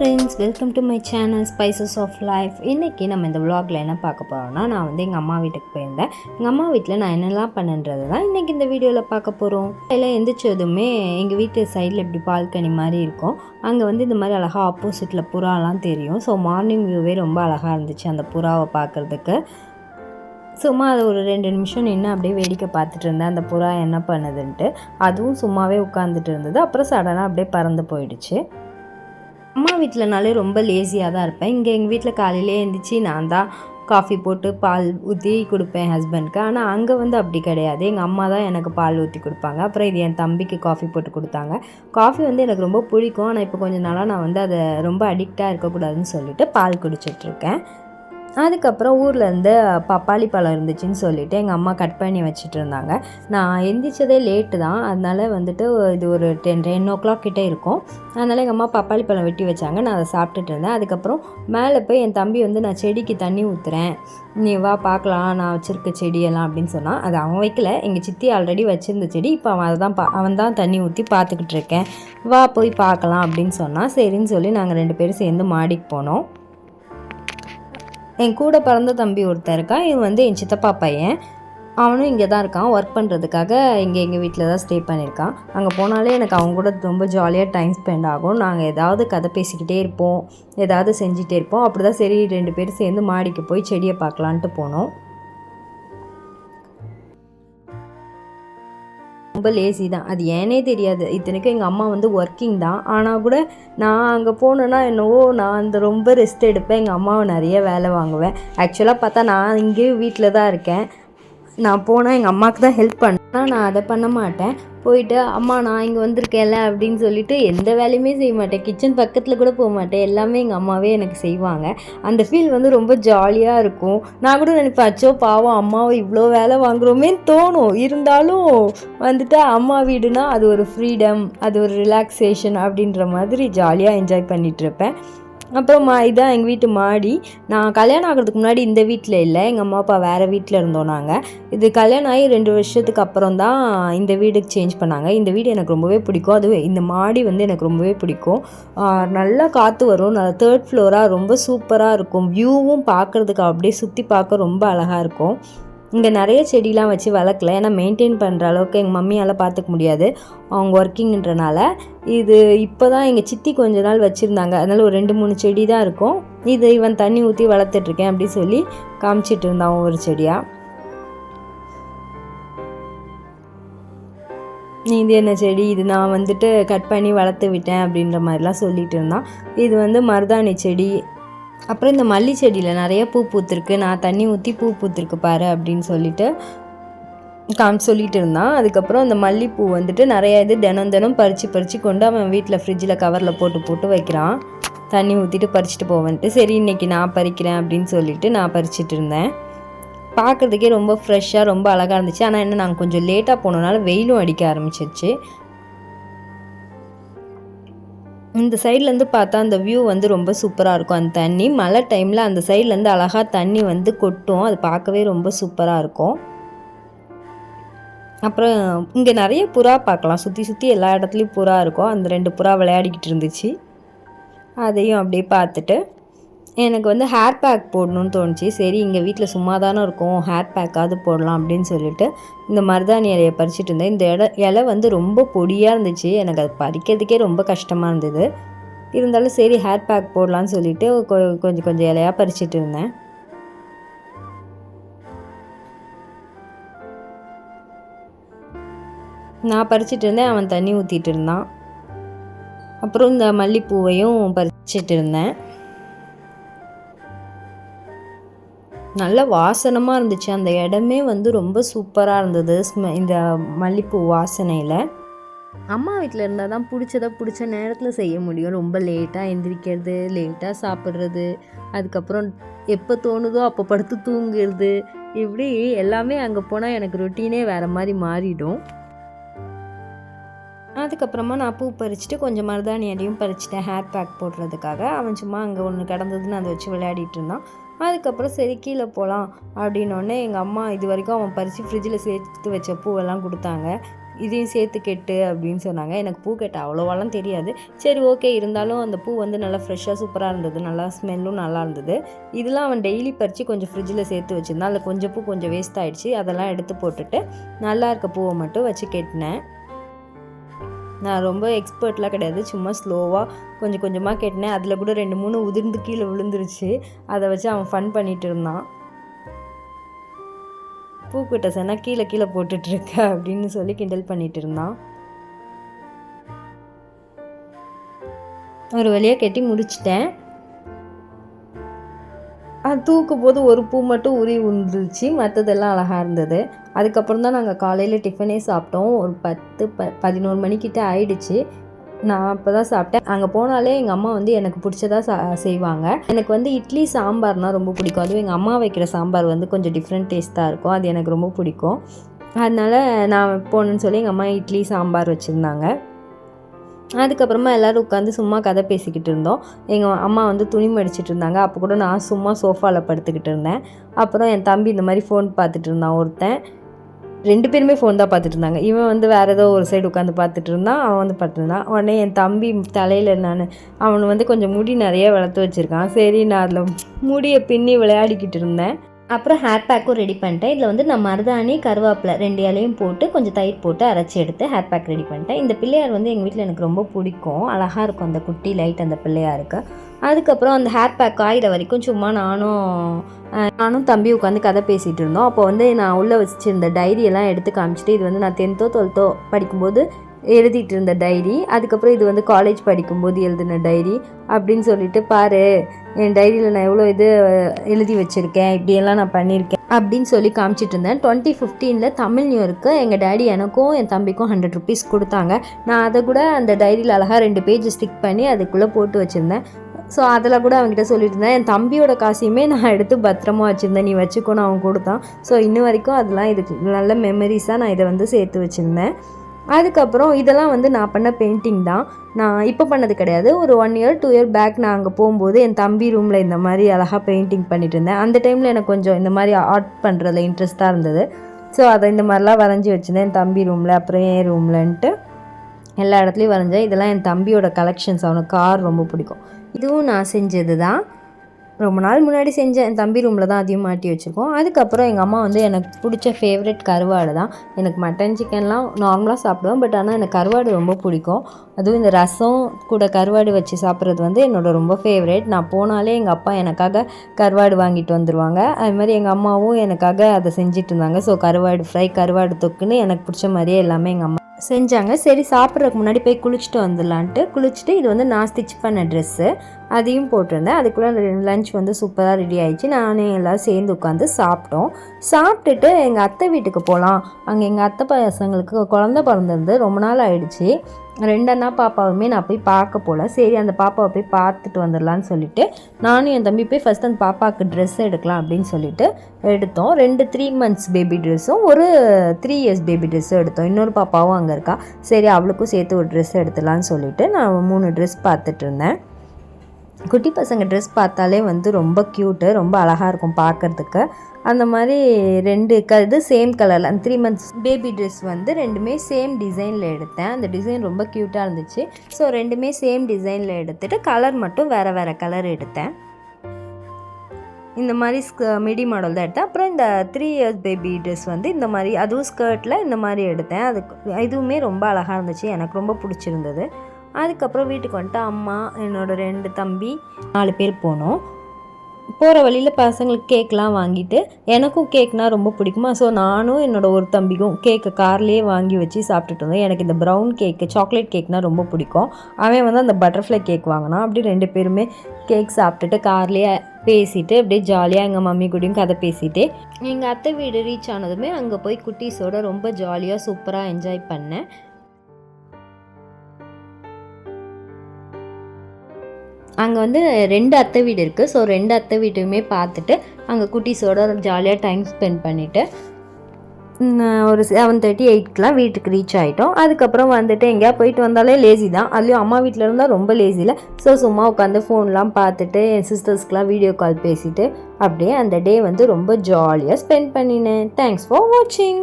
Friends welcome to my channel spices of life இன்றைக்கி நம்ம இந்த vlogல என்ன பார்க்க போகிறோம்னா நான் வந்து எங்கள் அம்மா வீட்டுக்கு போயிருந்தேன். எங்கள் அம்மா வீட்டில் நான் என்னெல்லாம் பண்ணுன்றது தான் இன்றைக்கி இந்த வீடியோவில் பார்க்க போகிறோம் எல்லாம் எந்திரிச்சதுமே எங்கள் வீட்டு சைடில் இப்படி பால்கனி மாதிரி இருக்கும். அங்கே வந்து இந்த மாதிரி அழகாக ஆப்போசிட்டில் புறாலாம் தெரியும். ஸோ மார்னிங் வியூவே ரொம்ப அழகாக இருந்துச்சு அந்த புறாவை பார்க்குறதுக்கு. சும்மா அது ஒரு ரெண்டு நிமிஷம் நின்று அப்படியே வேடிக்கை பார்த்துட்டு இருந்தேன். அந்த புறா என்ன பண்ணுதுன்ட்டு. அதுவும் சும்மாவே உட்காந்துட்டு இருந்தது. அப்புறம் சடனாக அப்படியே பறந்து போயிடுச்சு. அம்மா வீட்டிலனாலே ரொம்ப லேசியாக தான் இருப்பேன். இங்கே எங்கள் வீட்டில் காலையிலே எழுந்திரிச்சி நான் தான் காஃபி போட்டு பால் ஊற்றி கொடுப்பேன் ஹஸ்பண்ட்க்கு ஆனால் அங்கே வந்து அப்படி கிடையாது. எங்கள் அம்மா தான் எனக்கு பால் ஊற்றி கொடுப்பாங்க. அப்புறம் இது என் தம்பிக்கு காஃபி போட்டு கொடுத்தாங்க. காஃபி வந்து எனக்கு ரொம்ப பிடிக்கும். ஆனால் இப்போ கொஞ்ச நாளாக நான் வந்து அதை ரொம்ப அடிக்டாக இருக்கக்கூடாதுன்னு சொல்லிட்டு பால் குடிச்சிட்ருக்கேன் அதுக்கப்புறம் ஊர்லேருந்து பப்பாளி பழம் இருந்துச்சுன்னு சொல்லிவிட்டு எங்கள் அம்மா கட் பண்ணி வச்சுட்டு இருந்தாங்க. நான் எந்திரிச்சதே லேட்டு தான். அதனால் வந்துட்டு இது ஒரு டென் டென் ஓ கிளாக் கிட்டே இருக்கும். அதனால் எங்கள் அம்மா பப்பாளி பழம் வெட்டி வச்சாங்க. நான் அதை சாப்பிட்டுட்டு இருந்தேன். அதுக்கப்புறம் மேலே போய் என் தம்பி வந்து நான் செடிக்கு தண்ணி ஊற்றுறேன் நீ வா பார்க்கலாம் நான் வச்சுருக்க செடியெல்லாம் அப்படின்னு சொன்னால் அது அவன் வைக்கல. எங்கள் சித்தி ஆல்ரெடி வச்சுருந்த செடி. இப்போ அவன் அதை தான் பா அவன் தான் தண்ணி ஊற்றி பார்த்துக்கிட்டு இருக்கேன். வா போய் பார்க்கலாம் அப்படின்னு சொன்னால் சரின்னு சொல்லி நாங்கள் ரெண்டு பேரும் சேர்ந்து மாடிக்கு போனோம். என் கூட பிறந்த தம்பி ஒருத்தன் இருக்கான். இவன் வந்து என் சித்தப்பா பையன். அவனும் இங்கே தான் இருக்கான். ஒர்க் பண்ணுறதுக்காக இங்கே எங்கள் வீட்டில் தான் ஸ்டே பண்ணியிருக்கான். அங்கே போனாலே எனக்கு அவங்க கூட ரொம்ப ஜாலியாக டைம் ஸ்பெண்ட் ஆகும். நாங்கள் ஏதாவது கதை பேசிக்கிட்டே இருப்போம். ஏதாவது செஞ்சிகிட்டே இருப்போம். அப்படி தான் சரி ரெண்டு பேரும் சேர்ந்து மாடிக்கு போய் செடியை பார்க்கலான்ட்டு போனோம். ரொம்ப லேசி தான். அது ஏனே தெரியாது. இத்தனைக்கும் எங்கள் அம்மா வந்து ஒர்க்கிங் தான். ஆனால் கூட நான் அங்கே போனேன்னா என்னவோ நான் அந்த ரொம்ப ரெஸ்ட் எடுப்பேன். எங்கள் அம்மாவை நிறைய வேலை வாங்குவேன். ஆக்சுவலாக பார்த்தா நான் இங்கேயும் வீட்டில் தான் இருக்கேன். நான் போனால் எங்கள் அம்மாவுக்கு தான் ஹெல்ப் பண்ணேன் ஆனால் நான் அதை பண்ண மாட்டேன். போயிட்டு அம்மா நான் இங்கே வந்திருக்கேன்ல அப்படின்னு சொல்லிட்டு எந்த வேலையுமே செய்ய மாட்டேன். கிச்சன் பக்கத்தில் கூட போக மாட்டேன். எல்லாமே எங்கள் அம்மாவே எனக்கு செய்வாங்க. அந்த ஃபீல் வந்து ரொம்ப ஜாலியாக இருக்கும். நான் கூட நினைப்பேன் அச்சோ பாவம் அம்மாவை இவ்வளோ வேலை வாங்குறோமேன்னு தோணும். இருந்தாலும் வந்துட்டு அம்மா வீடுனா அது ஒரு ஃப்ரீடம் அது ஒரு ரிலாக்ஸேஷன் அப்படின்ற மாதிரி ஜாலியாக என்ஜாய் பண்ணிகிட்ருப்பேன் அப்புறம் மா இதான் எங்கள் வீட்டு மாடி. நான் கல்யாணம் ஆகிறதுக்கு முன்னாடி இந்த வீட்டில் இல்லை. எங்கள் அம்மா அப்பா வேறு வீட்டில் இருந்தோம் நாங்கள் இது கல்யாணம் ஆகி ரெண்டு வருஷத்துக்கு அப்புறம் தான் இந்த வீடுக்கு சேஞ்ச் பண்ணாங்க. இந்த வீடு எனக்கு ரொம்பவே பிடிக்கும். அதுவும் இந்த மாடி வந்து எனக்கு ரொம்பவே பிடிக்கும். நல்லா காற்று வரும். நல்லா தேர்ட் ஃப்ளோராக ரொம்ப சூப்பராக இருக்கும். வியூவும் பார்க்குறதுக்கு அப்படியே சுற்றி பார்க்க ரொம்ப அழகாக இருக்கும். இங்கே நிறைய செடிலாம் வச்சு வளர்க்கல. ஏன்னா மெயின்டைன் பண்ணுற அளவுக்கு எங்கள் மம்மியால் பார்த்துக்க முடியாது. அவங்க ஒர்க்கிங்கன்றனால இது இப்போ தான் எங்கள் சித்தி கொஞ்ச நாள் வச்சுருந்தாங்க. அதனால் ஒரு ரெண்டு மூணு செடி தான் இருக்கும். இது இவன் தண்ணி ஊற்றி வளர்த்துட்ருக்கேன் அப்படி சொல்லி காமிச்சிட்டு இருந்தான் ஒவ்வொரு செடியாக இது என்ன செடி? இது நான் வந்துட்டு கட் பண்ணி வளர்த்து விட்டேன் அப்படின்ற மாதிரிலாம் சொல்லிட்டு இருந்தான். இது வந்து மருதாணி செடி. அப்புறம் இந்த மல்லி செடியில் நிறைய பூ பூத்துருக்கு. நான் தண்ணி ஊற்றி பூ பூத்துருக்கு பாரு அப்படின்னு சொல்லிட்டு காம் சொல்லிட்டு இருந்தான். அதுக்கப்புறம் அந்த மல்லிப்பூ வந்துட்டு நிறைய இது தினம் தினம் பறித்து பறித்து கொண்டு அவன் வீட்டில் ஃப்ரிட்ஜில் கவரில் போட்டு போட்டு வைக்கிறான். தண்ணி ஊற்றிட்டு பறிச்சுட்டு போவன்ட்டு சரி இன்னைக்கு நான் பறிக்கிறேன் அப்படின்னு சொல்லிட்டு நான் பறிச்சிட்டு இருந்தேன். பார்க்குறதுக்கே ரொம்ப ஃப்ரெஷ்ஷாக ரொம்ப அழகாக இருந்துச்சு. ஆனால் என்ன நாங்கள் கொஞ்சம் லேட்டாக போனனால வெயிலும் அடிக்க ஆரம்பிச்சிச்சு இந்த சைட்லேருந்து பார்த்தா அந்த வியூ வந்து ரொம்ப சூப்பராக இருக்கும். அந்த தண்ணி மழை டைமில் அந்த சைட்லேருந்து அழகாக தண்ணி வந்து கொட்டும். அது பார்க்கவே ரொம்ப சூப்பராக இருக்கும். அப்புறம் இங்கே நிறைய புறா பார்க்கலாம். சுற்றி சுற்றி எல்லா இடத்துலையும் புறா இருக்கும். அந்த ரெண்டு புறா விளையாடிக்கிட்டு இருந்துச்சு. அதையும் அப்படியே பார்த்துட்டு எனக்கு வந்து ஹேர் பேக் போடணும்னு தோணுச்சு. சரி இங்கே வீட்டில் சும்மா தானே இருக்கும் ஹேர் பேக்காவது போடலாம் அப்படின்னு சொல்லிட்டு இந்த மருதாணி இலையை பறிச்சிட்டு இருந்தேன். இந்த இட இலை வந்து ரொம்ப பொடியாக இருந்துச்சு. எனக்கு அது பறிக்கிறதுக்கே ரொம்ப கஷ்டமாக இருந்தது. இருந்தாலும் சரி ஹேர் பேக் போடலான்னு சொல்லிட்டு கொ- கொஞ்சம் கொஞ்சம் இலையாக பறிச்சிட்டு இருந்தேன். நான் பறிச்சிட்டு இருந்தேன். அவன் தண்ணி ஊற்றிட்டு இருந்தான். அப்புறம் இந்த மல்லிப்பூவையும் பறிச்சிட்டு இருந்தேன். நல்ல வாசனமாக இருந்துச்சு. அந்த இடமே வந்து ரொம்ப சூப்பராக இருந்தது. ஸ்மெ இந்த மல்லிப்பூ வாசனையில். அம்மா வீட்டில் இருந்தால் தான் பிடிச்சத பிடிச்ச நேரத்தில் செய்ய முடியும். ரொம்ப லேட்டாக எந்திரிக்கிறது லேட்டாக சாப்பிட்றது அதுக்கப்புறம் எப்போ தோணுதோ அப்போ படுத்து தூங்குறது. இப்படி எல்லாமே அங்கே போனால் எனக்கு ரொட்டீனே வேறு மாதிரி மாறிடும். அதுக்கப்புறமா நான் பூ பறிச்சுட்டு கொஞ்சம் மருதாணி அடியும் பறிச்சிட்டேன். ஹேர் பேக் போடுறதுக்காக. அவன் சும்மா அங்கே ஒன்று கிடந்ததுன்னு அதை வச்சு விளையாடிட்டு இருந்தான். அதுக்கப்புறம் சரி கீழே போகலாம் அப்படின்னோடனே எங்கள் அம்மா இது வரைக்கும் அவன் பறித்து ஃப்ரிட்ஜில் சேர்த்து வச்ச பூவெல்லாம் கொடுத்தாங்க. இதையும் சேர்த்து கெட்டு அப்படின்னு சொன்னாங்க. எனக்கு பூ கெட்ட அவ்வளோவாலாம் தெரியாது. சரி ஓகே இருந்தாலும் அந்த பூ வந்து நல்லா ஃப்ரெஷ்ஷாக சூப்பராக இருந்தது. நல்லா ஸ்மெல்லும் நல்லா இருந்தது. இதெல்லாம் அவன் டெய்லி பறித்து கொஞ்சம் ஃப்ரிட்ஜில் சேர்த்து வச்சுருந்தான். அதில் கொஞ்சம் பூ கொஞ்சம் வேஸ்ட் ஆகிடுச்சு அதெல்லாம் எடுத்து போட்டுட்டு நல்லா இருக்க பூவை மட்டும் வச்சு கெட்டினேன். நான் ரொம்ப எக்ஸ்பர்ட்லாம் கிடையாது. சும்மா ஸ்லோவாக கொஞ்சம் கொஞ்சமாக கேட்டினேன் அதில் கூட ரெண்டு மூணு உதிர்ந்து கீழே விழுந்துருச்சு. அதை வச்சு அவன் ஃபன் பண்ணிகிட்டு இருந்தான். பூக்கிட்ட சென்னா கீழே கீழே போட்டுட்ருக்க அப்படின்னு சொல்லி கிண்டல் பண்ணிகிட்டு இருந்தான். ஒரு வழியாக கட்டி முடிச்சிட்டேன். தூக்கும் போது ஒரு பூ மட்டும் உரி உந்துருச்சு மற்றதெல்லாம் அழகாக இருந்தது. அதுக்கப்புறம் தான் நாங்கள் காலையில் டிஃபனே சாப்பிட்டோம். ஒரு பத்து ப பதினோரு மணிக்கிட்ட ஆயிடுச்சு. நான் அப்போ தான் சாப்பிட்டேன். அங்கே போனாலே எங்கள் அம்மா வந்து எனக்கு பிடிச்சதாக சா செய்வாங்க. எனக்கு வந்து இட்லி சாம்பார்னால் ரொம்ப பிடிக்கும். அதுவும் எங்கள் அம்மா வைக்கிற சாம்பார் வந்து கொஞ்சம் டிஃப்ரெண்ட் டேஸ்ட்டாக இருக்கும். அது எனக்கு ரொம்ப பிடிக்கும். அதனால் நான் போகணுன்னு சொல்லி எங்கள் அம்மா இட்லி சாம்பார் வச்சுருந்தாங்க. அதுக்கப்புறமா எல்லோரும் உட்காந்து சும்மா கதை பேசிக்கிட்டு இருந்தோம். எங்கள் அம்மா வந்து துணி மடிச்சிட்டு இருந்தாங்க. அப்போ கூட நான் சும்மா சோஃபாவில் படுத்துக்கிட்டு இருந்தேன். அப்புறம் என் தம்பி இந்த மாதிரி ஃபோன் பார்த்துட்டு இருந்தான். ஒருத்தன் ரெண்டு பேருமே ஃபோன் தான் பார்த்துட்டு இருந்தாங்க. இவன் வந்து வேறு ஏதோ ஒரு சைடு உட்காந்து பார்த்துட்டு இருந்தான். அவன் வந்து பார்த்துருந்தான் உடனே என் தம்பி தலையில் நான் அவன் வந்து கொஞ்சம் முடி நிறைய வளர்த்து வச்சுருக்கான். சரி நான் அதில் முடியை பின்னி விளையாடிக்கிட்டு இருந்தேன். அப்புறம் ஹேர் பேக்கும் ரெடி பண்ணிட்டேன். இதில் வந்து நான் மருதாணி கருவேப்பிலை ரெண்டு இலையும் போட்டு கொஞ்சம் தயிர் போட்டு அரைச்சி எடுத்து ஹேர் பேக் ரெடி பண்ணிட்டேன். இந்த பிள்ளையார் வந்து எங்கள் வீட்டில் எனக்கு ரொம்ப பிடிக்கும். அழகாக இருக்கும் அந்த குட்டி லைட் அந்த பிள்ளையாருக்கு. அதுக்கப்புறம் அந்த ஹேர் பேக் காயிற வரைக்கும் சும்மா நானும் நானும் தம்பி உட்காந்து கதை பேசிகிட்டு இருந்தோம். அப்போ வந்து நான் உள்ளே வச்சுருந்த டைரியெல்லாம் எடுத்து காமிச்சிட்டு இது வந்து நான் டென்த்தோ டுவெல்த்தோ படிக்கும்போது எழுதிட்டு இருந்த டைரி. அதுக்கப்புறம் இது வந்து காலேஜ் படிக்கும்போது எழுதின டைரி. அப்படின்னு சொல்லிட்டு பாரு என் டைரியில் நான் எவ்வளோ இது எழுதி வச்சுருக்கேன் இப்படியெல்லாம் நான் பண்ணியிருக்கேன் அப்படின்னு சொல்லி காமிச்சிட்டு இருந்தேன் டுவெண்ட்டி ஃபிஃப்டீனில் தமிழ் நியூருக்கு எங்கள் டேடி எனக்கும் என் தம்பிக்கும் ஹண்ட்ரட் ருபீஸ் கொடுத்தாங்க. நான் அதை கூட அந்த டைரியில் அழகாக ரெண்டு பேஜ் ஸ்டிக் பண்ணி அதுக்குள்ளே போட்டு வச்சுருந்தேன். ஸோ அதில் கூட அவன்கிட்ட சொல்லிட்டு இருந்தேன் என் தம்பியோட காசையுமே நான் எடுத்து பத்திரமா வச்சுருந்தேன். நீ வச்சுக்கோன்னு அவன் கொடுத்தான். ஸோ இன்ன வரைக்கும் அதெல்லாம் இதுக்கு நல்ல மெமரிஸாக நான் இதை வந்து சேர்த்து வச்சுருந்தேன். அதுக்கப்புறம் இதெல்லாம் வந்து நான் பண்ண பெயிண்டிங் தான். நான் இப்போ பண்ணது கிடையாது. ஒரு one year two year back நான் அங்கே போகும்போது என் தம்பி ரூமில் இந்த மாதிரி அழகாக பெயிண்டிங் பண்ணிட்டு இருந்தேன். அந்த டைமில் எனக்கு கொஞ்சம் இந்த மாதிரி ஆர்ட் பண்ணுறதுல இன்ட்ரெஸ்ட்டாக இருந்தது. ஸோ அதை இந்த மாதிரிலாம் வரைஞ்சி வச்சுருந்தேன். என் தம்பி ரூமில் அப்புறம் என் ரூம்லன்ட்டு எல்லா இடத்துலையும் வரைஞ்சேன். இதெல்லாம் என் தம்பியோட கலெக்ஷன்ஸ் அவனுக்கு கார் ரொம்ப பிடிக்கும். இதுவும் நான் செஞ்சது தான் ரொம்ப நாள் முன்னாடி செஞ்சேன் என் தம்பி ரூமில் தான் அதையும் மாட்டி வச்சுருக்கோம். அதுக்கப்புறம் எங்கள் அம்மா வந்து எனக்கு பிடிச்ச ஃபேவரட் கருவாடு தான். எனக்கு மட்டன் சிக்கன்லாம் நார்மலாக சாப்பிடுவேன் பட் ஆனால் எனக்கு கருவாடு ரொம்ப பிடிக்கும். அதுவும் இந்த ரசம் கூட கருவாடு வச்சு சாப்பிட்றது வந்து என்னோட ரொம்ப ஃபேவரெட் நான் போனாலே எங்கள் அப்பா எனக்காக கருவாடு வாங்கிட்டு வந்துடுவாங்க அது மாதிரி எங்கள் அம்மாவும் எனக்காக அதை செஞ்சுட்டு இருந்தாங்க. ஸோ கருவாடு ஃப்ரை கருவாடு தொக்குன்னு எனக்கு பிடிச்ச மாதிரியே எல்லாமே எங்கள் அம்மா செஞ்சாங்க. சரி சாப்பிட்றதுக்கு முன்னாடி போய் குளிச்சுட்டு வந்துடலான்ட்டு. குளிச்சுட்டு இது வந்து நான் ஸ்டிச் பண்ண ட்ரெஸ்ஸு அதையும் போட்டிருந்தேன். அதுக்குள்ளே லஞ்ச் வந்து சூப்பராக ரெடி ஆகிடுச்சு நானே எல்லோரும் சேர்ந்து உட்காந்து சாப்பிட்டோம். சாப்பிட்டுட்டு எங்கள் அத்தை வீட்டுக்கு போகலாம் அங்கே எங்கள் அத்தை பசங்களுக்கு குழந்த பிறந்திருந்து ரொம்ப நாள் ஆயிடுச்சு. ரெண்டு அண்ணா பாப்பாவுமே நான் போய் பார்க்க போகல சரி அந்த பாப்பாவை போய் பார்த்துட்டு வந்துடலான்னு சொல்லிட்டு நானும் என் தம்பி போய் ஃபஸ்ட் அந்த பாப்பாவுக்கு ட்ரெஸ் எடுக்கலாம் அப்படின்னு சொல்லிட்டு எடுத்தோம். ரெண்டு த்ரீ மந்த்ஸ் பேபி ட்ரெஸ்ஸும் ஒரு த்ரீ இயர்ஸ் பேபி ட்ரெஸ்ஸும் எடுத்தோம். இன்னொரு பாப்பாவும் அங்கே இருக்கா. சரி அவளுக்கும் சேர்த்து ஒரு ட்ரெஸ் எடுத்துலான்னு சொல்லிட்டு நான் மூணு ட்ரெஸ் பார்த்துட்டு இருந்தேன். குட்டி பசங்க ட்ரெஸ் பார்த்தாலே வந்து ரொம்ப க்யூட்டு ரொம்ப அழகாக இருக்கும் பார்க்கறதுக்கு. அந்த மாதிரி ரெண்டு க இது சேம் கலரில் அந்த த்ரீ மந்த்ஸ் பேபி ட்ரெஸ் வந்து ரெண்டுமே சேம் டிசைனில் எடுத்தேன். அந்த டிசைன் ரொம்ப க்யூட்டாக இருந்துச்சு. ஸோ ரெண்டுமே சேம் டிசைனில் எடுத்துகிட்டு கலர் மட்டும் வேறு வேறு கலர் எடுத்தேன். இந்த மாதிரி ஸ்க மிடி மாடல் தான் எடுத்தேன். அப்புறம் இந்த த்ரீ இயர்ஸ் பேபி ட்ரெஸ் வந்து இந்த மாதிரி அதுவும் ஸ்கர்ட்டில் இந்த மாதிரி எடுத்தேன். அதுக்கு இதுவுமே ரொம்ப அழகாக இருந்துச்சு. எனக்கு ரொம்ப பிடிச்சிருந்தது. அதுக்கப்புறம் வீட்டுக்கு வந்துட்டு அம்மா என்னோடய ரெண்டு தம்பி நாலு பேர் போனோம். போகிற வழியில் பசங்களுக்கு கேக்லாம் வாங்கிட்டு எனக்கும் கேக்னால் ரொம்ப பிடிக்குமா? ஸோ நானும் என்னோடய ஒரு தம்பிக்கும் கேக்கை கார்லேயே வாங்கி வச்சு சாப்பிட்டுட்டு இருந்தோம். எனக்கு இந்த ப்ரௌன் கேக்கு சாக்லேட் கேக்னால் ரொம்ப பிடிக்கும். அவன் வந்து அந்த பட்டர்ஃப்ளை கேக் வாங்கினான். அப்படி ரெண்டு பேருமே கேக் சாப்பிட்டுட்டு கார்லேயே பேசிட்டு அப்படியே ஜாலியாக எங்கள் மம்மி கூடயும் கதை பேசிட்டு எங்கள் அத்தை வீடு ரீச் ஆனதுமே அங்கே போய் குட்டீஸோட ரொம்ப ஜாலியாக சூப்பராக என்ஜாய் பண்ணேன். அங்கே வந்து ரெண்டு அத்தை வீடு இருக்குது ஸோ ரெண்டு அத்தை வீட்டுமே பார்த்துட்டு அங்கே குட்டீஸோட ஜாலியாக டைம் ஸ்பெண்ட் பண்ணிவிட்டு ஒரு செவன் தேர்ட்டி எயிட்க்கெலாம் வீட்டுக்கு ரீச் ஆகிட்டோம் அதுக்கப்புறம் வந்துட்டு எங்கேயா போயிட்டு வந்தாலே லேசி தான். அதுலேயும் அம்மா வீட்டில் இருந்தால் ரொம்ப லேசியில் ஸோ சும்மா உட்காந்து ஃபோன்லாம் பார்த்துட்டு என் சிஸ்டர்ஸ்க்கெலாம் வீடியோ கால் பேசிவிட்டு அப்படியே அந்த டே வந்து ரொம்ப ஜாலியாக ஸ்பெண்ட் பண்ணினேன். தேங்க்ஸ் ஃபார் வாட்சிங்